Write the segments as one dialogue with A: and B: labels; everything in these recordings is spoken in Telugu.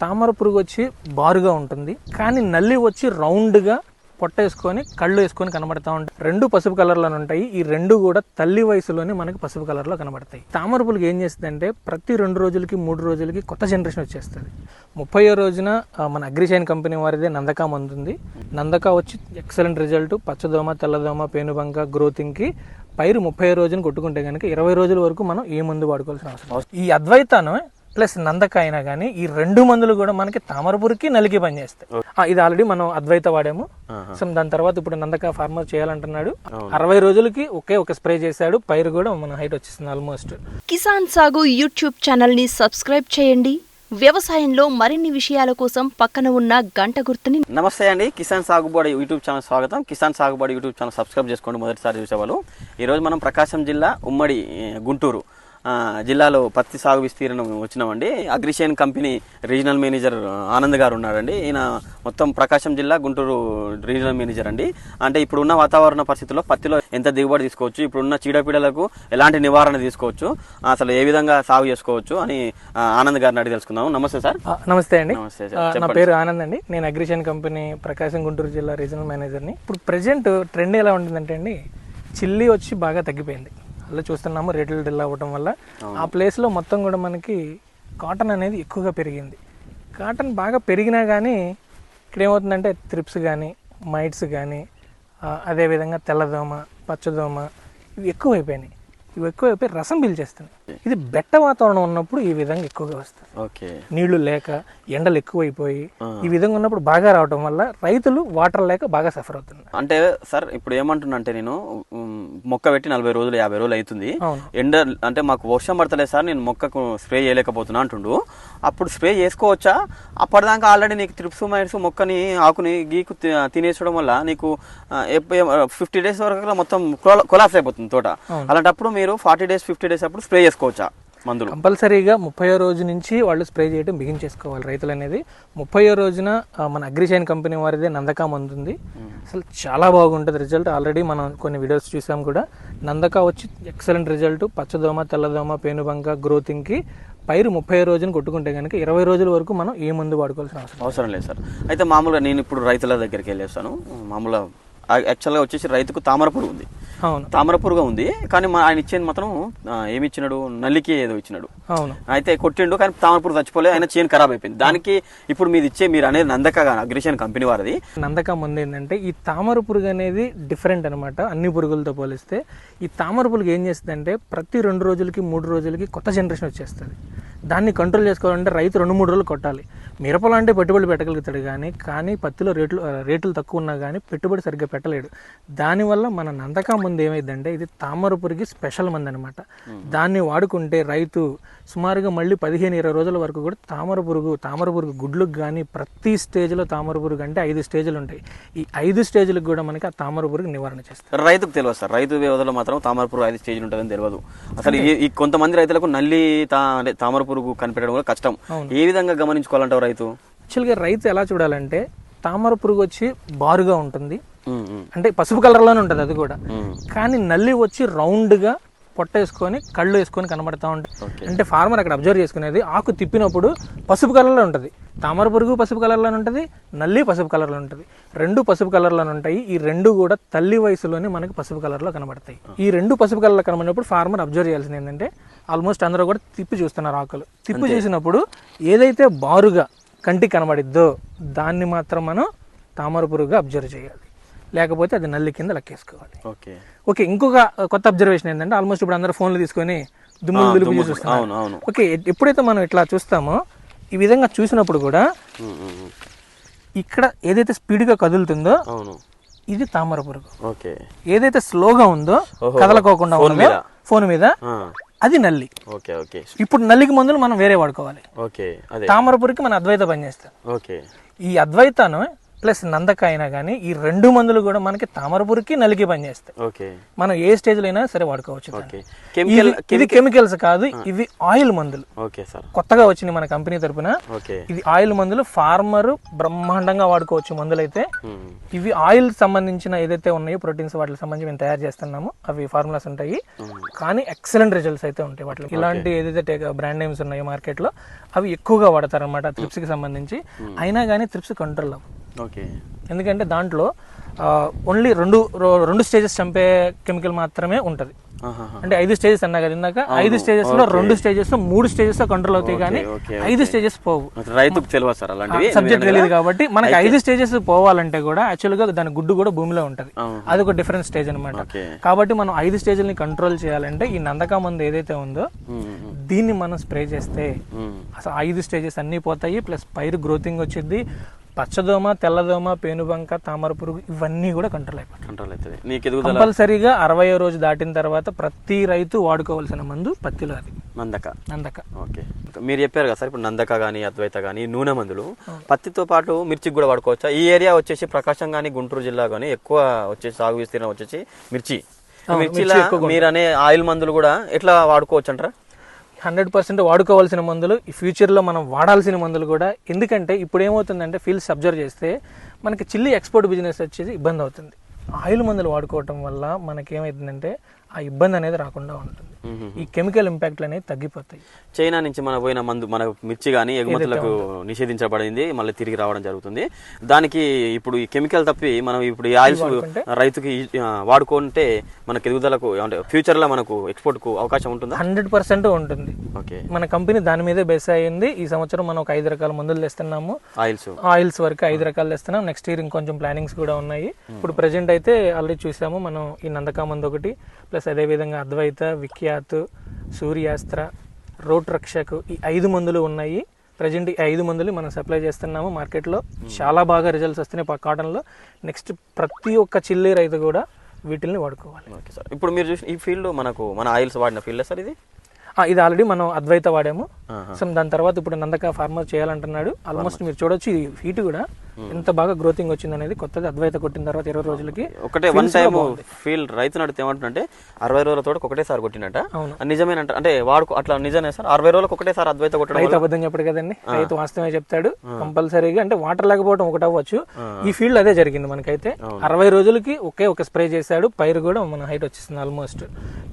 A: తామర పురుగు వచ్చి బారుగా ఉంటుంది. కానీ నల్లి వచ్చి రౌండ్గా పొట్ట వేసుకొని కళ్ళు వేసుకొని కనబడతా ఉంటాయి రెండు పసుపు కలర్లోనే ఉంటాయి. ఈ రెండు కూడా తల్లి వయసులోనే మనకి పసుపు కలర్లో కనబడతాయి. తామర పులుగు ఏం చేస్తుందంటే ప్రతి రెండు రోజులకి మూడు రోజులకి కొత్త జనరేషన్ వచ్చేస్తుంది. ముప్పయో రోజున మన అగ్రిషైన్ కంపెనీ వారిదే నందకా అందుంది నందకా వచ్చి ఎక్సలెంట్ రిజల్ట్. పచ్చదోమ తెల్లదోమ పేనుబంక గ్రోతింగ్కి పైరు ముప్పై రోజున కొట్టుకుంటే కనుక ఇరవై రోజుల వరకు మనం ఏ మందు వాడుకోవాల్సిన అవసరం ఈ అద్వైతాన్ని ప్లస్ నందక అయినా కానీ ఈ రెండు మందులు కూడా మనకి తామరపురికి నలికి పనిచేస్తాయి. ఆ, ఇది ఆల్రెడీ మనం అద్వైత వాడాము. సో దాని తర్వాత ఇప్పుడు నందక ఫార్మర్ చేయాలంటున్నాడు. అరవై రోజులకి ఒకే ఒక స్ప్రే చేశాడు. పైరు కూడా మన హైట్ వచ్చేసింది ఆల్మోస్ట్
B: కిసాన్ సాగు యూట్యూబ్ ఛానల్ని సబ్స్క్రైబ్ చేయండి. వ్యవసాయంలో మరిన్ని విషయాల కోసం పక్కన ఉన్న గంట గుర్తుని
C: నమస్తే అండి. కిసాన్ సాగుబడి యూట్యూబ్ ఛానల్ స్వాగతం. కిసాన్ సాగుబడి యూట్యూబ్ ఛానల్ సబ్స్క్రైబ్ చేసుకోండి మొదటిసారి చూసేవాళ్ళు. ఈరోజు మనం ప్రకాశం జిల్లా ఉమ్మడి గుంటూరు. జిల్లాలో పత్తి సాగు విస్తీర్ణం వచ్చినామండి. అగ్రిషియన్ company regional manager Anand garu ఉన్నారండి. ఈయన మొత్తం ప్రకాశం జిల్లా గుంటూరు రీజనల్ మేనేజర్ అండి. అంటే ఇప్పుడున్న వాతావరణ పరిస్థితుల్లో పత్తిలో ఎంత దిగుబడి తీసుకోవచ్చు ఇప్పుడున్న చీడపీడలకు ఎలాంటి నివారణ తీసుకోవచ్చు అసలు ఏ విధంగా సాగు చేసుకోవచ్చు అని ఆనంద్ గారిని అడిగి తెలుసుకుందాం నమస్తే సార్.
A: నమస్తే అండి.
C: నమస్తే సార్.
A: నా. పేరు ఆనంద్ అండి. నేను అగ్రిషన్ కంపెనీ ప్రకాశం గుంటూరు జిల్లా రీజనల్ మేనేజర్ని. ఇప్పుడు ప్రెజెంట్ ట్రెండ్ ఎలా ఉంటుందంటే అండి చిల్లి వచ్చి బాగా తగ్గిపోయింది. అలా చూస్తున్నాము రేట్లు డిల్ అవ్వటం వల్ల. ఆ ప్లేస్లో మొత్తం కూడా మనకి కాటన్ అనేది ఎక్కువగా పెరిగింది. కాటన్ బాగా పెరిగినా కానీ ఇక్కడ ఏమవుతుందంటే త్రిప్స్ కానీ మైట్స్ కానీ అదేవిధంగా తెల్లదోమ పచ్చదోమ ఇవి ఎక్కువైపోయినాయి. ఇవి ఎక్కువైపోయి రసం పీల్చేస్తుంది ఇది బెట్ట వాతావరణం ఉన్నప్పుడు ఈ విధంగా ఎక్కువగా వస్తుంది.
C: ఓకే.
A: నీళ్ళు లేక ఎండలు ఎక్కువైపోయి ఈ విధంగా ఉన్నప్పుడు బాగా రావటం వల్ల రైతులు వాటర్ లేక బాగా సఫర్ అవుతున్నారు.
C: అంటే సార్ ఇప్పుడు ఏమంటున్నా అంటే నేను మొక్క పెట్టి నలభై రోజులు యాభై రోజులు అవుతుంది. ఎండ అంటే మాకు వర్షం పడతలేదు సార్ నేను మొక్కకు స్ప్రే చేయలేకపోతున్నా అంటుండు. అప్పుడు స్ప్రే చేసుకోవచ్చా? అప్పటిదాకా ఆల్రెడీ నీకు త్రిప్స్ మైట్స్ మొక్కని ఆకుని గీకు తినేసడం వల్ల నీకు ఫిఫ్టీ డేస్ వరకు మొత్తం కొలాప్స్ అయిపోతుంది తోట. అలాంటప్పుడు మీరు ఫార్టీ డేస్ ఫిఫ్టీ డేస్ అప్పుడు స్ప్రే చేసుకోవచ్చా? మందులు.
A: కంపల్సరీగా ముప్పయో రోజు నుంచి వాళ్ళు స్ప్రే చేయడం బిగించేసుకోవాలి రైతులు అనేది ముప్పయో రోజున మన అగ్రిషైన్ కంపెనీ వారిదే నందకా మందుంది. అసలు చాలా బాగుంటుంది రిజల్ట్. ఆల్రెడీ మనం కొన్ని వీడియోస్ చూసాం కూడా. నందకా వచ్చి ఎక్సలెంట్ రిజల్ట్. పచ్చదోమ తెల్లదోమ పేనుబంక గ్రోతింగ్కి పైరు ముప్పై రోజున కొట్టుకుంటే కనుక ఇరవై రోజుల వరకు మనం ఏ మందు వాడుకోవాల్సిన అవసరం.
C: అవసరం లేదు సార్. అయితే మామూలుగా నేను ఇప్పుడు రైతుల దగ్గరికి వెళ్ళేస్తాను. మామూలుగా యాక్చువల్గా వచ్చేసి రైతుకు తామర పురుగు ఉంది.
A: అవును.
C: తామర పురుగు ఉంది. కానీ మా ఆయన ఇచ్చేది మాత్రం ఏమి ఇచ్చినాడు నల్లికి ఏదో ఇచ్చినాడు.
A: అవును.
C: అయితే కొట్టిండు కానీ తామర పురుగు చచ్చిపోలే ఆయన చేను ఖరాబ్ అయిపోయింది. దానికి ఇప్పుడు మీరు ఇచ్చే మీరు అనేది నందక అగ్రిషన్ కంపెనీ వారిది.
A: నందక ముందు ఏంటంటే ఈ తామర పురుగు అనేది డిఫరెంట్ అనమాట అన్ని పురుగులతో పోలిస్తే. ఈ తామర పురుగు ఏం చేస్తుందంటే ప్రతి రెండు రోజులకి మూడు రోజులకి కొత్త జనరేషన్ వచ్చేస్తుంది. దాన్ని కంట్రోల్ చేసుకోవాలంటే రైతు రెండు మూడు రోజులు కొట్టాలి. మిరపలు అంటే పెట్టుబడి పెట్టగలుగుతాడు కానీ కానీ పత్తిలో రేట్లు రేట్లు తక్కువ ఉన్నా కానీ పెట్టుబడి సరిగ్గా పెట్టలేడు. దానివల్ల మన నందక ముందు ఏమైందంటే ఇది తామర పురుగు స్పెషల్ మంది అనమాట దాన్ని వాడుకుంటే రైతు సుమారుగా మళ్ళీ పదిహేను ఇరవై రోజుల వరకు కూడా తామర పురుగు తామర పురుగు గుడ్లకు కానీ ప్రతి స్టేజ్లో తామర పురుగు అంటే ఐదు స్టేజ్లు ఉంటాయి. ఈ ఐదు స్టేజ్లకు కూడా మనకి ఆ తామర పురుగు నివారణ చేస్తారు.
C: రైతుకు తెలియదు సార్. రైతు వ్యవధిలో మాత్రం తామర పురుగు ఐదు స్టేజ్లు ఉంటుందని తెలియదు. అసలు ఈ- కొంతమంది రైతులకు నల్లి తా తామర పురుగు కనిపెట్టడం కూడా కష్టం. ఏ విధంగా గమనించుకోవాలంటావు రైతు?
A: యాక్చువల్గా రైతు ఎలా చూడాలంటే తామర పురుగు వచ్చి బారుగా ఉంటుంది. అంటే పసుపు కలర్లోనే ఉంటుంది అది కూడా. కానీ నల్లి వచ్చి రౌండ్గా పొట్ట వేసుకొని కళ్ళు వేసుకొని కనబడతా ఉంటుంది. అంటే ఫార్మర్ అక్కడ అబ్జర్వ్ చేసుకునేది ఆకు తిప్పినప్పుడు పసుపు కలర్లో ఉంటుంది. తామర పురుగు పసుపు కలర్లో ఉంటుంది నల్లి పసుపు కలర్లో ఉంటుంది. రెండు పసుపు కలర్లో ఉంటాయి. ఈ రెండు కూడా తల్లి వయసులోనే మనకి పసుపు కలర్లో కనబడతాయి. ఈ రెండు పసుపు కలర్లో కనబడినప్పుడు ఫార్మర్ అబ్జర్వ్ చేయాల్సింది ఏంటంటే ఆల్మోస్ట్ అందరూ కూడా తిప్పి చూస్తున్నారు ఆకులు. తిప్పి చూసినప్పుడు ఏదైతే బారుగా కంటికి కనబడిద్దో దాన్ని మాత్రం మనం తామర పురుగుగా అబ్జర్వ్ చేయాలి. లేకపోతే అది నల్లి కింద లెక్కేసుకోవాలి.
C: ఓకే.
A: ఓకే ఇంకొక కొత్త అబ్జర్వేషన్ ఏంటంటే ఆల్మోస్ట్ ఇప్పుడు అందరూ ఫోన్లు తీసుకొని దుమ్ములు దులుపు
C: అవును
A: చూస్తున్నారు.
C: అవును
A: ఓకే ఎప్పుడైతే మనం ఇట్లా చూస్తామో ఈ విధంగా చూసినప్పుడు కూడా. ఇక్కడ ఏదైతే స్పీడ్గా కదులుతుందో ఇది తామర పురుగు.
C: ఓకే.
A: ఏదైతే స్లోగా ఉందో. కదలకోకుండా ఉందో. ఫోన్ మీద అది నల్లి.
C: Okay okay.
A: ఇప్పుడు నల్లికి మందులు మనం వేరే వాడుకోవాలి.
C: ఓకే అదే.
A: తామర పురుగుకి మన అద్వైత పనిచేస్తాం.
C: ఓకే.
A: ఈ అద్వైతాను ప్లస్ నందక అయినా కానీ ఈ రెండు మందులు కూడా మనకి తామరపురికి నలికి పనిచేస్తాయి.
C: ఓకే.
A: మనం ఏ స్టేజ్లో అయినా సరే వాడుకోవచ్చు ఇది- కెమికల్స్ కాదు ఇవి ఆయిల్ మందులు.
C: Okay sir.
A: కొత్తగా వచ్చింది మన కంపెనీ తరపున.
C: ఓకే.
A: ఇది ఆయిల్ మందులు ఫార్మర్ బ్రహ్మాండంగా వాడుకోవచ్చు మందులు అయితే. ఇవి ఆయిల్ సంబంధించిన ఏదైతే ఉన్నాయో ప్రోటీన్స్ వాటికి సంబంధించి మేము తయారు చేస్తున్నాము అవి ఫార్ములాస్ ఉంటాయి. కానీ ఎక్సలెంట్ రిజల్ట్స్ అయితే ఉంటాయి వాటిలో ఇలాంటి ఏదైతే బ్రాండ్ నేమ్స్ ఉన్నాయో మార్కెట్లో అవి ఎక్కువగా వాడతారు అనమాట త్రిప్స్కి సంబంధించి అయినా కానీ త్రిప్స్ కంట్రోల్ అవ్వవు
C: ఓకే.
A: ఎందుకంటే దాంట్లో ఓన్లీ రెండు రెండు స్టేజెస్ చంపే కెమికల్ మాత్రమే ఉంటది. అంటే ఐదు స్టేజెస్ అన్నా కదా ఇందాక ఐదు స్టేజెస్లో రెండు స్టేజెస్ మూడు స్టేజెస్ కంట్రోల్ అవుతాయి కానీ ఐదు స్టేజెస్ పోవు.
C: రైతుకు తెలియదు సార్ అలాంటివి?
A: సబ్జెక్ట్ తెలియదు కాబట్టి మనకి ఐదు స్టేజెస్ పోవాలంటే కూడా యాక్చువల్గా దాని గుడ్డు కూడా భూమిలో ఉంటది. అది ఒక డిఫరెంట్ స్టేజ్ అన్నమాట.
C: ఓకే.
A: కాబట్టి మనం ఐదు స్టేజ్ని కంట్రోల్ చేయాలంటే ఈ నందక మందు ఏదైతే ఉందో. దీన్ని మనం స్ప్రే చేస్తే. అసలు ఐదు స్టేజెస్ అన్నీ పోతాయి ప్లస్ పైరు గ్రోతింగ్ వచ్చింది పచ్చదోమ తెల్లదోమ పేనుబంక తామర పురుగు ఇవన్నీ కూడా కంట్రోల్ అయిపోతాయి.
C: కంట్రోల్ అవుతుంది. నీకు ఎదుగుదల
A: కంపల్సరీగా అరవై రోజు దాటిన తర్వాత ప్రతి రైతు వాడుకోవాల్సిన మందు పత్తిలో అది.
C: నందక.
A: నందక.
C: ఓకే. మీరు చెప్పారు కదా సార్ ఇప్పుడు నందక కానీ అద్వైత కానీ నూనె మందులు పత్తితో పాటు మిర్చికి కూడా వాడుకోవచ్చా? ఈ ఏరియా వచ్చేసి ప్రకాశం కానీ గుంటూరు జిల్లా కానీ ఎక్కువ వచ్చేసి సాగు విస్తీర్ణం వచ్చేసి మిర్చి. మిర్చిలో మీరు అనే ఆయిల్ మందులు కూడా ఎట్లా వాడుకోవచ్చు అంటారా
A: హండ్రెడ్ పర్సెంట్ వాడుకోవాల్సిన మందులు ఈ ఫ్యూచర్లో మనం వాడాల్సిన మందులు కూడా ఎందుకంటే ఇప్పుడు ఏమవుతుందంటే ఫీల్డ్స్ అబ్జర్వ్ చేస్తే మనకి చిల్లి ఎక్స్పోర్ట్ బిజినెస్ వచ్చేది ఇబ్బంది అవుతుంది ఆయిల్ మందులు వాడుకోవటం వల్ల మనకేమవుతుందంటే ఆ ఇబ్బంది అనేది రాకుండా ఉంటుంది. ఈ కెమికల్ ఇంపాక్ట్లు అనేవి తగ్గిపోతాయి.
C: చైనా నుంచి మన పోయిన మందు మన మిర్చి కానీ ఎగుమతులకు నిషేధించబడింది మళ్ళీ తిరిగి రావడం జరుగుతుంది. దానికి ఇప్పుడు ఈ కెమికల్ తప్పి మనం ఇప్పుడు ఈ ఆయిల్స్ రైతుకి వాడుకుంటే మనకు ఎదుగుదలకు అంటే ఫ్యూచర్లో మనకు ఎక్స్పోర్ట్కు అవకాశం ఉంటుందా?
A: హండ్రెడ్ పర్సెంట్ ఉంటుంది.
C: ఓకే.
A: మన కంపెనీ దాని మీదే బేస్ అయ్యింది. ఈ సంవత్సరం మనం ఒక ఐదు రకాల మందులు తెస్తున్నాము.
C: ఆయిల్స్.
A: ఆయిల్స్ వరకు ఐదు రకాలు తెస్తున్నాం. నెక్స్ట్ ఇయర్ ఇంకొంచెం ప్లానింగ్స్ కూడా ఉన్నాయి. ఇప్పుడు ప్రజెంట్ అయితే ఆల్రెడీ చూసాము. మనం ఈ నందకా మందు ఒకటి ప్లస్ అదేవిధంగా అద్వైత విఖ్యాత్ సూర్యాస్త్ర రోట్ రక్షకు ఈ ఐదు మందులు ఉన్నాయి. ప్రజెంట్ ఈ ఐదు మందులు మనం సప్లై చేస్తున్నాము మార్కెట్లో. చాలా బాగా రిజల్ట్స్ వస్తున్నాయి కాటన్లో. నెక్స్ట్ ప్రతి ఒక్క చిల్లీ రైతు కూడా వీటిల్ని వాడుకోవాలి.
C: Okay sir. ఇప్పుడు మీరు చూసిన ఈ ఫీల్డ్ మనకు మన ఆయిల్స్ వాడిన ఫీల్డ్ సార్ ఇది?
A: ఇది ఆల్రెడీ మనం అద్వైత వాడాము. సో దాని తర్వాత ఇప్పుడు నందక ఫార్మర్ చేయాలంటున్నాడు. ఆల్మోస్ట్ మీరు చూడొచ్చు ఈ హీట్ కూడా. ఎంత బాగా గ్రోతింగ్ వచ్చింది అనేది కొత్తది అద్వైత కొట్టిన తర్వాత ఇరవై రోజులకి
C: ఒకటే వన్ టైం ఫీల్డ్ రైతు నడితే ఏమంటుంటే అరవై రోజుల తోట ఒకటేసారి. అది నిజమేనంట. అంటే వాడుకో అట్లా నిజమే సార్. అరవై రోజులకు ఒకటేసారి అద్వైత కొట్టడం
A: రైతు అబద్ధం చెప్పడు కదండి. రైతు వాస్తవమే చెప్తాడు. కంపల్సరీగా అంటే వాటర్ లేకపోవడం ఒకటి అవ్వచ్చు. ఈ ఫీల్డ్ అదే జరిగింది మనకైతే. అరవై రోజులకి ఒకే ఒక స్ప్రే చేశాడు. పైరు కూడా మన హైట్ వచ్చేసింది ఆల్మోస్ట్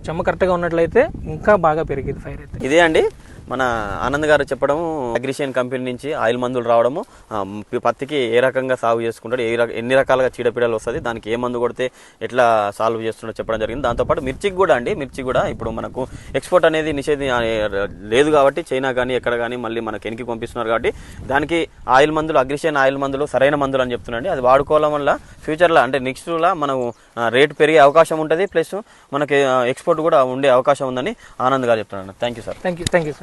A: చెమ్మ కరెక్ట్గా ఉన్నట్లయితే ఇంకా బాగా పెరిగింది ఫైర్ అయితే.
C: ఇదే అండి. మన ఆనంద్ గారు చెప్పడం అగ్రిషియన్ కంపెనీ నుంచి ఆయిల్ మందులు రావడము పత్తికి ఏ రకంగా సాగు చేసుకుంటాడు ఏ రక- ఎన్ని రకాలుగా చీడపీడలు వస్తుంది దానికి ఏ మందు కొడితే ఎట్లా సాల్వ్ చేస్తుండో చెప్పడం జరిగింది. దాంతోపాటు మిర్చికి కూడా అండి మిర్చి కూడా ఇప్పుడు మనకు ఎక్స్పోర్ట్ అనేది నిషేధి లేదు కాబట్టి చైనా కానీ ఎక్కడ కానీ మళ్ళీ మనకి వెనక్కి పంపిస్తున్నారు కాబట్టి దానికి ఆయిల్ మందులు అగ్రిషియన్ ఆయిల్ మందులు సరైన మందులు అని చెప్తున్నాండి అది వాడుకోవడం వల్ల ఫ్యూచర్లో అంటే నెక్స్ట్లో మనం రేట్ పెరిగే అవకాశం ఉంటుంది ప్లస్ మనకి ఎక్స్పోర్ట్ కూడా ఉండే అవకాశం ఉందని ఆనంద్ గారు చెప్తున్నాను thank you sir.
A: Thank you thank you sir.